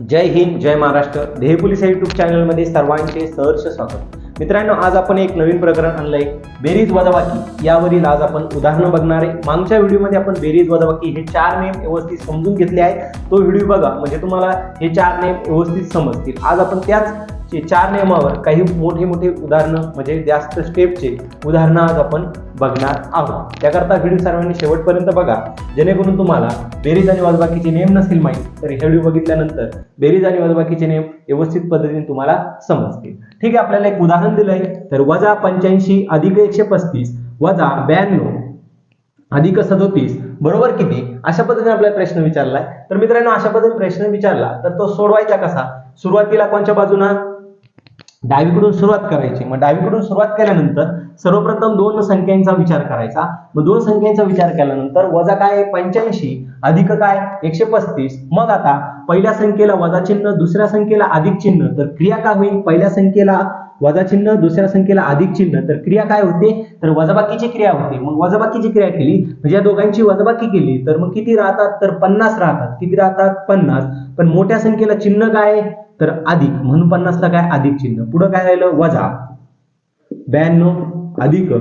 जय हिंद जय महाराष्ट्र. ध्येय पोलीस या युट्यूब चॅनलमध्ये सर्वांचे सहर्ष स्वागत. मित्रांनो आज आपण एक नवीन प्रकरण आणलंय बेरीज वजावाकी यावरील आज आपण उदाहरणं बघणार आहे. मागच्या व्हिडिओमध्ये आपण बेरीज वजावाकी हे चार नेम व्यवस्थित समजून घेतले आहे तो व्हिडिओ बघा म्हणजे तुम्हाला हे चार नेम व्यवस्थित समजतील. आज आपण त्याच की चार नियमावर काही मोठे मोठे उदाहरणं म्हणजे जास्त स्टेपचे उदाहरणं आज आपण बघणार आहोत. त्याकरता व्हिडिओ सर्वांनी शेवटपर्यंत बघा. जेणेकरून तुम्हाला बेरीज आणि वाजबाकीचे नियम नसतील माहीत तर हे व्हिडिओ बघितल्यानंतर बेरीज आणि वाजबाकीचे नियम व्यवस्थित पद्धतीने तुम्हाला समजतील. ठीक आहे आपल्याला एक उदाहरण दिलंय. तर वजा पंच्याऐंशी अधिक एकशे पस्तीस वजा ब्याण्णव अधिक सदोतीस बरोबर किती अशा पद्धतीने आपल्याला प्रश्न विचारलाय. तर मित्रांनो अशा पद्धतीने प्रश्न विचारला तर तो सोडवायचा कसा? सुरुवातीला कोणत्या बाजूना? डावीकडून सुरुवात करायची. मग डावीकडून सुरुवात केल्यानंतर सर्वप्रथम दोन संख्यांचा विचार करायचा. मग दोन संख्यांचा विचार केल्यानंतर वजा काय? पंच्याऐंशी. अधिक काय? एकशे पस्तीस. मग आता पहिल्या संख्येला वजा चिन्ह दुसऱ्या संख्येला अधिक चिन्ह तर क्रिया काय होईल? पहिल्या संख्येला वजा चिन्ह दुसऱ्या संख्येला अधिक चिन्ह. तर क्रिया काय होते? तर वजाबाकीची क्रिया होते. मग वजाबाकीची क्रिया केली. म्हणजे या दोघांची वजाबाकी केली. तर मग किती राहतात? तर पन्नास राहतात. किती राहतात? पन्नास. पण मोठ्या संख्येला चिन्ह काय? तर अधिक. म्हणून पन्नासला काय? अधिक चिन्ह. पुढं काय राहिलं? वजा. ब्याण्णव अधिक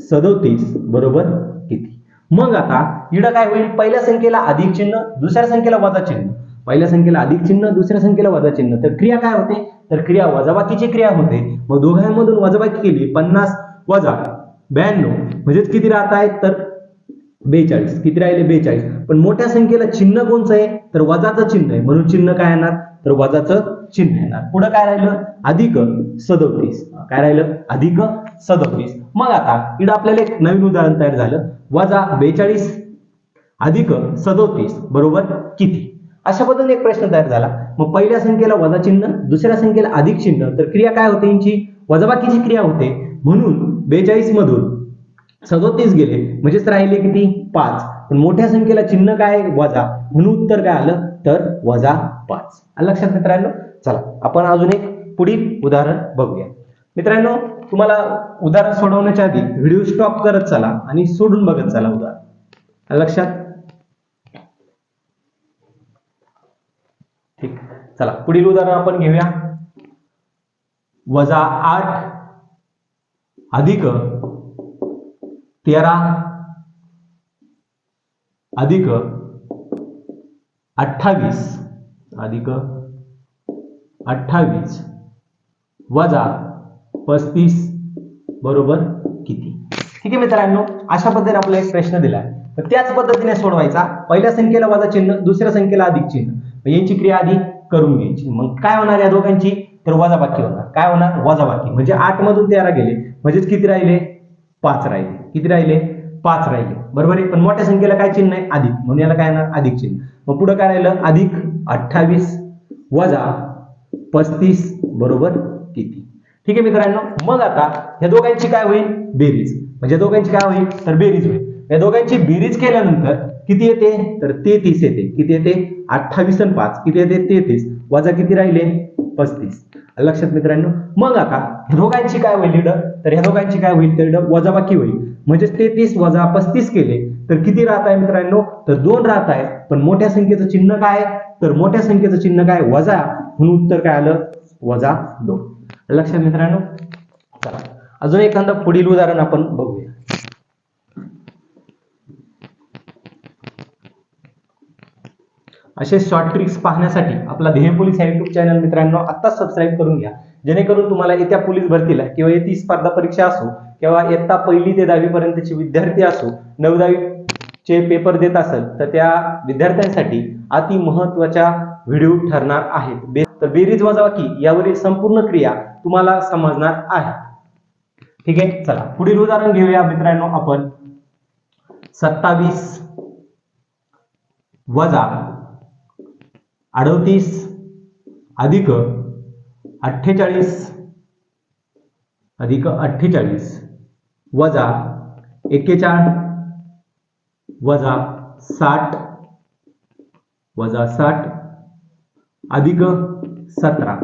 सदोतीस. बरोबर? किती? मग आता इकडं काय होईल? पहिल्या संख्येला अधिक चिन्ह दुसऱ्या संख्येला वजा चिन्ह. पहिल्या संख्येला अधिक चिन्ह दुसऱ्या संख्येला वजा चिन्ह. तर क्रिया काय होते? तर क्रिया वजाबाकीची क्रिया होते. मग दोघांमधून वजाबाकी केली पन्नास वजा ब्याण्णव. म्हणजेच किती राहत आहेत? तर बेचाळीस. किती राहिले? बेचाळीस. पण मोठ्या संख्येला चिन्ह कोणचं आहे? तर वजाचं चिन्ह आहे. म्हणून चिन्ह काय येणार? तर वजाचं चिन्ह येणार. पुढं काय राहिलं? अधिक सदोतीस. काय राहिलं? अधिक सदोतीस. मग आता इकडं आपल्याला एक नवीन उदाहरण तयार झालं. वजा बेचाळीस अधिक सदोतीस. बरोबर? किती? अशा पद्धतीने एक प्रश्न तयार झाला. मग पहिल्या संख्येला वजा चिन्ह दुसऱ्या संख्येला अधिक चिन्ह तर क्रिया काय होते यांची? वजाबाकीची क्रिया होते. म्हणून बेचाळीस मधून सदोतीस गेले. म्हणजेच राहिले किती? पाच. पण मोठ्या संख्येला चिन्ह काय? वजा. म्हणून उत्तर काय आलं? तर वजा पाच. लक्षात मित्रांनो चला आपण अजून एक पुढील उदाहरण बघूया. मित्रांनो तुम्हाला उदाहरण सोडवण्याच्या आधी व्हिडिओ स्टॉप करत चला आणि सोडून बघत चला उदाहरण. लक्षात ठीक चला पुढील उदाहरण आपण घेऊया. वजा आठ अधिक तेरा अधिक अठ्ठावीस अधिक अठ्ठावीस वजा पस्तीस बरोबर किती? ठीक आहे मित्रांनो अशा पद्धतीने आपल्याला एक प्रश्न दिला तर त्याच पद्धतीने सोडवायचा. पहिल्या संख्येला वजा चिन्ह दुसऱ्या संख्येला अधिक चिन्ह. यांची क्रिया आधी करून घ्यायची. मग काय होणार या दोघांची? तर वजाबाकी होणार. काय होणार? वजाबाकी. म्हणजे आठ मधून तेरा गेले. म्हणजेच किती राहिले? पाच राहिले. किती राहिले? पाच राहिले. बरोबर आहे? पण मोठ्या संख्येला काय चिन्ह आहे? अधिक. म्हणून याला काय येणार? अधिक चिन्ह. मग पुढे काय राहिलं? अधिक अठ्ठावीस वजा पस्तीस बरोबर किती? ठीक आहे मित्रांनो? मग आता या दोघांची काय होईल? बेरीज. म्हणजे दोघांची काय होईल? तर बेरीज होईल. या दोघांची बेरीज केल्यानंतर किती येते? तर तेहतीस येते. किती येते? अठ्ठावीस आणि पाच. किती येते? तेहतीस. वजा किती राहिले? पस्तीस. लक्षात मित्रांनो मग आता दोघांची काय होईल इकडं तर ह्या दोघांची काय होईल तर इकडं वजाबाकी होईल. म्हणजे तेहतीस वजा पस्तीस केले. तर किती राहत आहे मित्रांनो? तर दोन राहत आहे. पण मोठ्या संख्येचं चिन्ह काय? तर मोठ्या संख्येचं चिन्ह काय? वजा. म्हणून उत्तर काय आलं? वजा दोन. लक्षात मित्रांनो? चला. अजून एखादं पुढील उदाहरण आपण बघूया. असे शॉर्ट ट्रिक्स पाहण्यासाठी आपला ध्येय पोलीस या युट्यूब चॅनल मित्रांनो आत्ताच सबस्क्राईब करून घ्या. जेणेकरून तुम्हाला येत्या पोलीस भरतीला किंवा येत्या स्पर्धा परीक्षा असो किंवा इयत्ता पहिली ते दहावी पर्यंतचे विद्यार्थी असो नवदावी चे पेपर देत असेल तर त्या विद्यार्थ्यांसाठी अति महत्त्वाच्या व्हिडिओ ठरणार आहेत. बे- तर बेरीज वजाबाकी यावरील संपूर्ण क्रिया तुम्हाला समजणार आहे. ठीक आहे चला. पुढील उदाहरण घेऊया मित्रांनो आपण. सत्तावीस वजा अडतीस अधिक अठ्ठेचाळीस अधिक अठ्ठेचाळीस वजा एक्केचाळीस वजा साठ वजा साठ अधिक सतरा.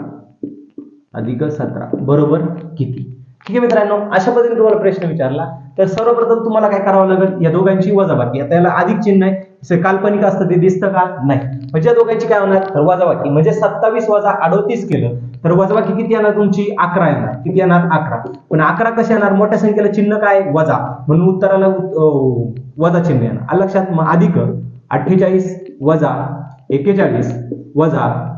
अधिक सतरा. बरोबर किती? ठीक आहे मित्रांनो अशा पद्धतीने तुम्हाला प्रश्न विचारला तर सर्वप्रथम तुम्हाला काय करावं लागेल? या दोघांची वजाबाकी. आता याला अधिक चिन्ह आहे. जसे काल्पनिक असतं ते दिसतं का? नाही. म्हणजे या दोघांची काय होणार? तर वजाबाकी. म्हणजे सत्तावीस वजा अडोतीस केलं तर वजाबाकी किती येणार तुमची? अकरा येणार. किती येणार? अकरा. पण अकरा कसे येणार? मोठ्या संख्येला चिन्ह काय? वजा. म्हणून उत्तराला अं, वजा चिन्ह येणार. लक्षात मग अधिक अठ्ठेचाळीस वजा एक्केचाळीस वजा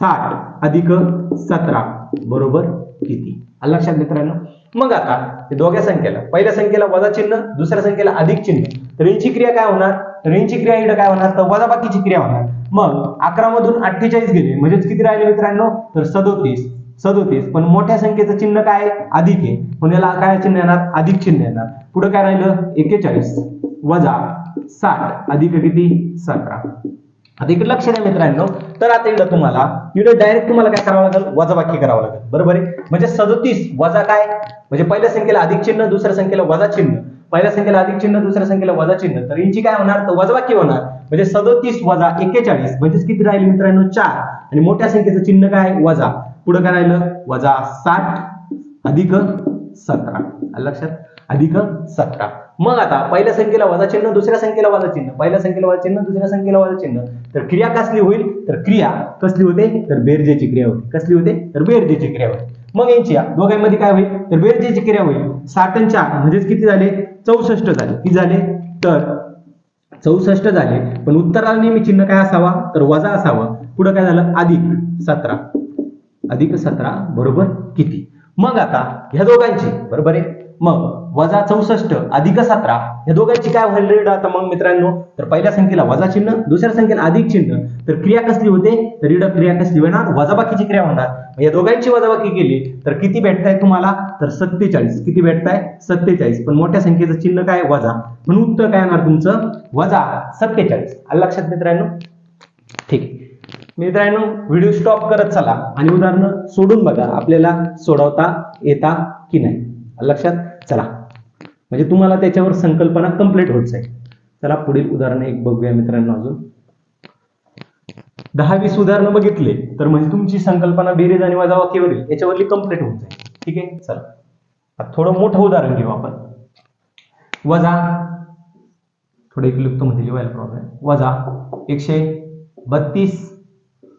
साठ. अधिक सतरा. बरोबर? किती? लक्षात मित्रांनो? मग आता दोघ्या संख्येला पहिल्या संख्येला वजा चिन्ह दुसऱ्या संख्येला अधिक चिन्ह. तर यांची क्रिया काय होणार? तर यांची क्रिया इकडे काय होणार? तर वजाबाकीची क्रिया होणार. मग अकरा मधून अठ्ठेचाळीस गेले. म्हणजेच किती राहिले मित्रांनो? तर सदोतीस. सदोतीस. पण मोठ्या संख्येचं चिन्ह काय अधिक आहे. पण याला काय चिन्ह येणार? अधिक चिन्ह येणार. पुढे काय राहिलं? एक्केचाळीस. वजा साठ. अधिक किती? सतरा. आता इकडे लक्ष द्या मित्रांनो. तर आता इकडं तुम्हाला इकडे डायरेक्ट तुम्हाला काय करावं लागेल? वजाबाकी करावं लागेल. बरोबर आहे? म्हणजे सदोतीस वजा काय? म्हणजे पहिल्या संख्येला अधिक चिन्ह दुसऱ्या संख्येला वजा चिन्ह. पहिल्या संख्येला अधिक चिन्ह दुसऱ्या संख्येला वजा चिन्ह. तर यांची काय होणार? तर वजाबाकी होणार. म्हणजे सदोतीस वजा एक्केचाळीस. म्हणजेच किती राहिले मित्रांनो? चार. आणि मोठ्या संख्येचं चिन्ह काय? वजा. पुढे काय राहिलं? वजा साठ अधिक सतरा. लक्षात? अधिक सतरा. मग आता पहिल्या संख्येला वजा चिन्ह दुसऱ्या संख्येला वजा चिन्ह. पहिल्या संख्येला वजा चिन्ह दुसऱ्या संख्येला वजा चिन्ह. तर क्रिया कसली होईल? तर क्रिया कसली होते? तर बेरजेची क्रिया होते. कसली होते? तर बेरजेची क्रिया होते. मग यांची दोघांमध्ये काय होईल? तर बेरजेची क्रिया होईल. साठ आणि चार म्हणजेच किती झाले? चौसष्ट झाले. किती झाले? तर चौसष्ट झाले. पण उत्तराला नेहमी चिन्ह काय असावा? तर वजा असावा. पुढे काय झालं? अधिक सतरा. अधिक सतरा बरोबर किती? मग आता ह्या दोघांची बरोबर आहे? मग वजा चौसष्ट अधिक सतरा या दोघांची काय होईल आता मग मित्रांनो तर पहिल्या संख्येला वजा चिन्ह दुसऱ्या संख्येला अधिक चिन्ह तर क्रिया कसली होते? तर रीड क्रिया कसली होणार? वजाबाकीची क्रिया होणार. या दोघांची वजाबाकी केली तर किती भेटताय तुम्हाला? तर सत्तेचाळीस. किती भेटताय? सत्तेचाळीस. पण मोठ्या संख्येचं चिन्ह काय? वजा. म्हणून उत्तर काय येणार तुमचं? वजा सत्तेचाळीस. आलं लक्षात मित्रांनो? ठीक. आहे मित्रांनो व्हिडिओ स्टॉप करत चला आणि उदाहरणं सोडून बघा आपल्याला सोडवता येता की नाही. लक्षात चला. म्हणजे तुम्हाला त्याच्यावर संकल्पना कंप्लीट होत जाईल. चला पुढील उदाहरण एक बघूया मित्रांनो अजून. दहा वीस उदाहरणं बघितले तर म्हणजे तुमची संकल्पना बेरीज आणि वजाबाकीवरील याच्यावरली कंप्लीट होत जाईल. ठीक आहे? चला. थोडं मोठं उदाहरण घेऊ आपण. वजा थोडं एक लुप्त म्हणजे मध्ये लिहायला प्रॉब्लेम वजा एकशे बत्तीस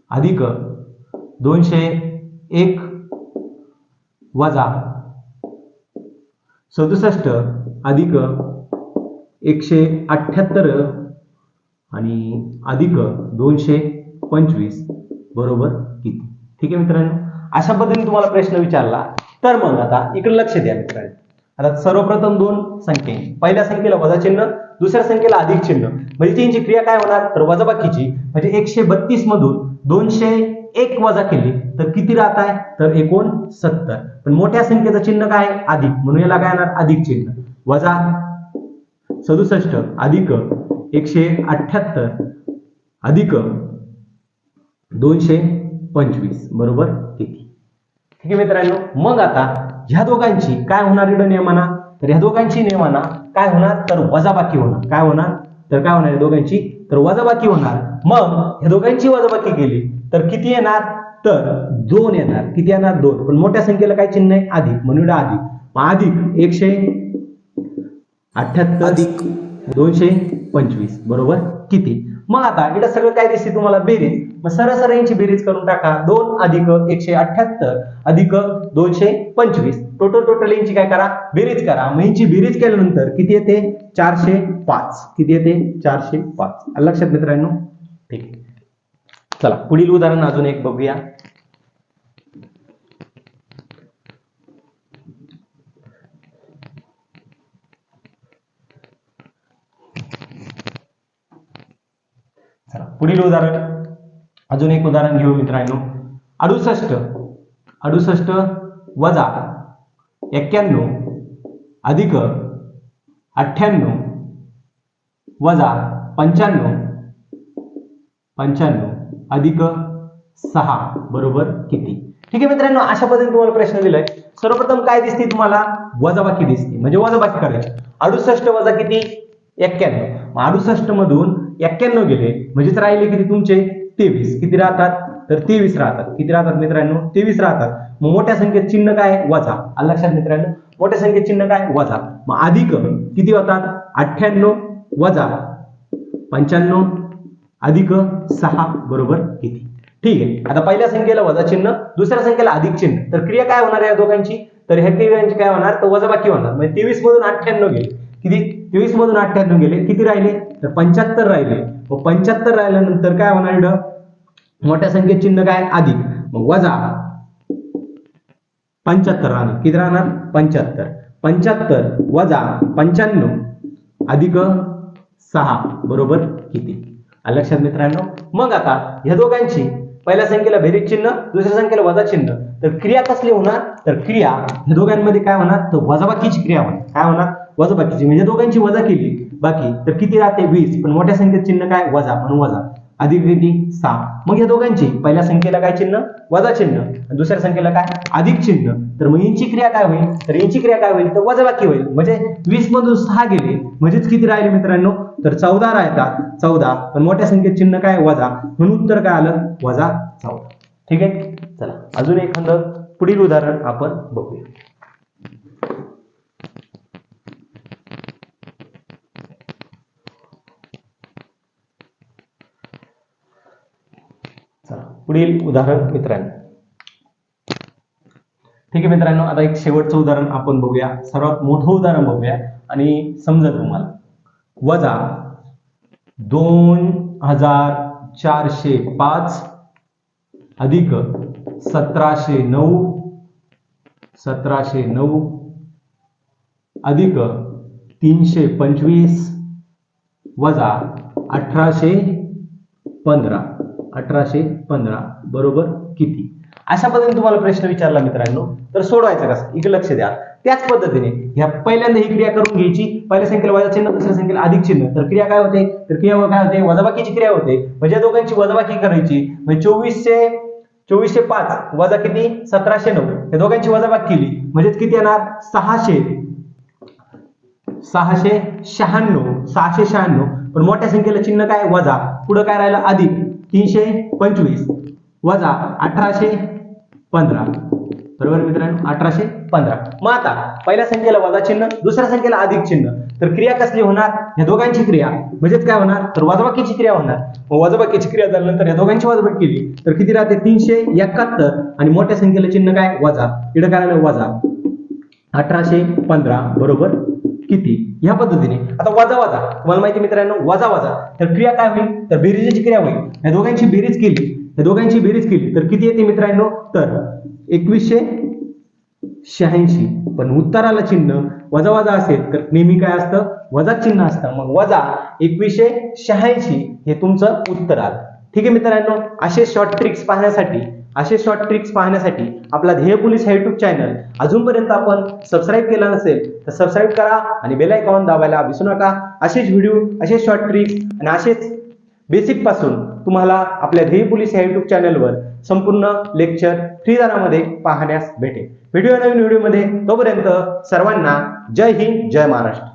अधिक दोनशे एक वजा सदुसष्ट अधिक एकशे अठ्ठ्याहत्तर आणि अधिक दोनशे पंचवीस बरोबर किती? ठीक आहे मित्रांनो? अशा पद्धतीने तुम्हाला प्रश्न विचारला तर मग आता इकडे लक्ष द्या मित्रांनो. आता सर्वप्रथम दोन संख्ये. पहिल्या संख्येला वजा चिन्ह दुसऱ्या संख्येला अधिक चिन्ह. म्हणजे त्यांची क्रिया काय होणार? तर वजाबाकीची म्हणजे एकशे बत्तीस मधून दोनशे एक वजा केली तर किती राहत आहे तर एकोण सत्तर. पण मोठ्या संख्येचं चिन्ह काय? आहे? अधिक. म्हणून याला काय येणार? अधिक चिन्ह. वजा सदुसष्ट अधिक एकशे अठ्ठ्याहत्तर अधिक दोनशे पंचवीस. बरोबर? किती ठीक आहे मित्रांनो. मग आता ह्या दोघांची काय होणार इकडं नियमाना? तर ह्या दोघांची नियमाना काय होणार? तर वजाबाकी होणार. काय होणार? तर काय होणार या दोघांची? तर वजाबाकी होणार. मग ह्या दोघांची वजाबाकी केली तर किती येणार? तर दोन येणार. किती येणार? दोन. पण मोठ्या संख्येला काय चिन्ह आहे? अधिक. म्हणून अधिक. अधिक. एकशे अठ्ठ्याहत्तर. अधिक. दोनशे पंचवीस. बरोबर? किती? मग आता इकडे सगळं काय दिसते तुम्हाला? बेरीज. मग सरळ सरळ यांची बेरीज करून टाका. दोन अधिक एकशे अठ्ठ्याहत्तर. अधिक दोनशे पंचवीस. टोटल टोटल यांची काय करा? बेरीज करा. मग यांची बेरीज केल्यानंतर किती येते? चारशे पाच. किती येते? चारशे पाच. लक्षात मित्रांनो? ठीक आहे. चला पुढील उदाहरण अजून एक बघूया. चला पुढील उदाहरण अजून एक उदाहरण घेऊ मित्रांनो. अडुसष्ट. अडुसष्ट वजा एक्क्याण्णव अधिक अठ्ठ्याण्णव वजा पंच्याण्णव. पंच्याण्णव. अधिक सहा बरोबर किती? ठीक आहे मित्रांनो अशा पद्धतीने तुम्हाला प्रश्न दिलाय. सर्वप्रथम काय दिसते तुम्हाला? वजाबाकी दिसते. म्हणजे वजाबाकी करायची. अडुसष्ट वजा किती? एक्क्याण्णव. मग अडुसष्ट मधून एक्क्याण्णव गेले. म्हणजेच राहिले किती तुमचे? तेवीस. किती राहतात? तर तेवीस राहतात. किती राहतात मित्रांनो? तेवीस राहतात. मग मोठ्या संख्येत चिन्ह काय? वजा. आलं लक्षात मित्रांनो? मोठ्या संख्येत चिन्ह काय? वजा. मग अधिक किती होतात? अठ्ठ्याण्णव वजा पंच्याण्णव. अधिक सहा बरोबर किती? ठीक आहे. आता पहिल्या संख्येला वजा चिन्ह दुसऱ्या संख्येला अधिक चिन्ह. तर क्रिया काय होणार आहे या दोघांची? तर ह्या क्रियांची काय होणार? तर वजाबाकी होणार. म्हणजे तेवीस मधून अठ्ठ्याण्णव गेले. किती? तेवीस मधून अठ्ठ्याण्णव गेले. किती राहिले? तर पंच्याहत्तर राहिले. मग पंच्याहत्तर राहिल्यानंतर काय होणार इकडं मोठ्या संख्येत चिन्ह काय? अधिक. मग वजा पंच्याहत्तर राहणार. किती राहणार? पंच्याहत्तर. पंच्याहत्तर वजा पंच्याण्णव अधिक सहा बरोबर किती? लक्षात मित्रांनो मग आता ह्या दोघांची पहिल्या संख्येला बेरीज चिन्ह दुसऱ्या संख्येला वजा चिन्ह. तर क्रिया कसली होणार? तर क्रिया ह्या दोघांमध्ये काय होणार? तर वजाबाकीची क्रिया होणार. काय होणार? वजाबाकीची. म्हणजे दोघांची वजा केली. बाकी तर किती राहते? वीस. पण मोठ्या संख्येत चिन्ह काय? वजा. म्हणून वजा. अधिक किती सहा. मग या दोघांची पहिल्या संख्येला काय चिन्ह? वजा चिन्ह. आणि दुसऱ्या संख्येला काय? अधिक चिन्ह. तर मग यांची क्रिया काय होईल? तर यांची क्रिया काय होईल? तर वजाबाकी होईल. म्हणजे वीस मधून सहा गेले. म्हणजेच किती राहिले मित्रांनो? तर चौदा राहतात चौदा. पण मोठ्या संख्येत चिन्ह काय? वजा. म्हणून उत्तर काय आलं? वजा चौदा. ठीक आहे? चला. अजून एखादं पुढील उदाहरण आपण बघूया चला पुढील उदाहरण मित्रांनो. ठीक आहे मित्रांनो आता एक शेवटचं उदाहरण आपण बघूया. सर्वात मोठं उदाहरण बघूया आणि समजा तुम्हाला. वजा दोन हजार चारशे पाच अधिक सतराशे नऊ सतराशे नऊ अधिक तीनशे पंचवीस वजा अठराशे पंधरा. अठराशे पंधरा बरोबर किती? अशा पद्धतीने तुम्हाला प्रश्न विचारला मित्रांनो. तर सोडवायचा कसं? इकडे लक्ष द्या. त्याच पद्धतीने ह्या पहिल्यांदा ही क्रिया करून घ्यायची. पहिल्या संख्येला वजा चिन्ह दुसऱ्या संख्येला अधिक चिन्ह. तर क्रिया काय होते? तर क्रिया काय होते? वजाबाकीची क्रिया होते. म्हणजे या दोघांची वजाबाकी करायची. म्हणजे चोवीसशे चोवीसशे पाच वजा किती? सतराशे नऊ. या दोघांची वजाबाकी केली. म्हणजेच किती येणार? सहाशे. सहाशे शहाण्णव. सहाशे शहाण्णव. पण मोठ्या संख्येला चिन्ह काय? वजा. पुढं काय राहिलं? अधिक. तीनशे पंचवीस वजा अठराशे पंधरा. बरोबर मित्रांनो? अठराशे पंधरा. मग आता पहिल्या संख्येला वजा चिन्ह दुसऱ्या संख्येला अधिक चिन्ह. तर क्रिया कसली होणार? या दोघांची क्रिया. म्हणजेच काय होणार? तर वजाबाकीची क्रिया होणार. मग वजाबाकीची क्रिया झाल्यानंतर या दोघांची वजाबाकी केली. तर किती राहते? तीनशे एकाहत्तर. आणि मोठ्या संख्येला चिन्ह काय? वजा. इकडे काय वजा. अठराशे पंधरा. बरोबर? किती? ह्या पद्धतीने. आता वजा वजा. तुम्हाला माहिती मित्रांनो वजा वजा. तर क्रिया काय होईल? तर बेरीजची क्रिया होईल. या दोघांची बेरीज केली. या दोघांची बेरीज केली. तर किती येते मित्रांनो? तर एकवीसशे शहाऐंशी. पण उत्तराला चिन्ह वजा वजा असेल तर नेहमी काय असतं? वजा चिन्ह असतं. मग वजा एकवीसशे शहाऐंशी हे तुमचं उत्तर आलं. ठीक आहे मित्रांनो? असे शॉर्ट ट्रिक्स पाहण्यासाठी असे शॉर्ट ट्रिक्स पाहण्यासाठी आपला ध्येय पोलीस हा युट्यूब चॅनल अजूनपर्यंत आपण सबस्क्राईब केला नसेल तर सबस्क्राईब करा आणि बेल आयकॉन दाबायला विसरू नका. असेच व्हिडिओ असे शॉर्ट ट्रिक्स आणि असेच बेसिकपासून तुम्हाला आपल्या ध्येय पोलीस या युट्यूब चॅनलवर संपूर्ण लेक्चर फ्री दरामध्ये पाहण्यास भेटेल. व्हिडिओ नवीन व्हिडिओमध्ये तोपर्यंत सर्वांना जय हिंद जय महाराष्ट्र.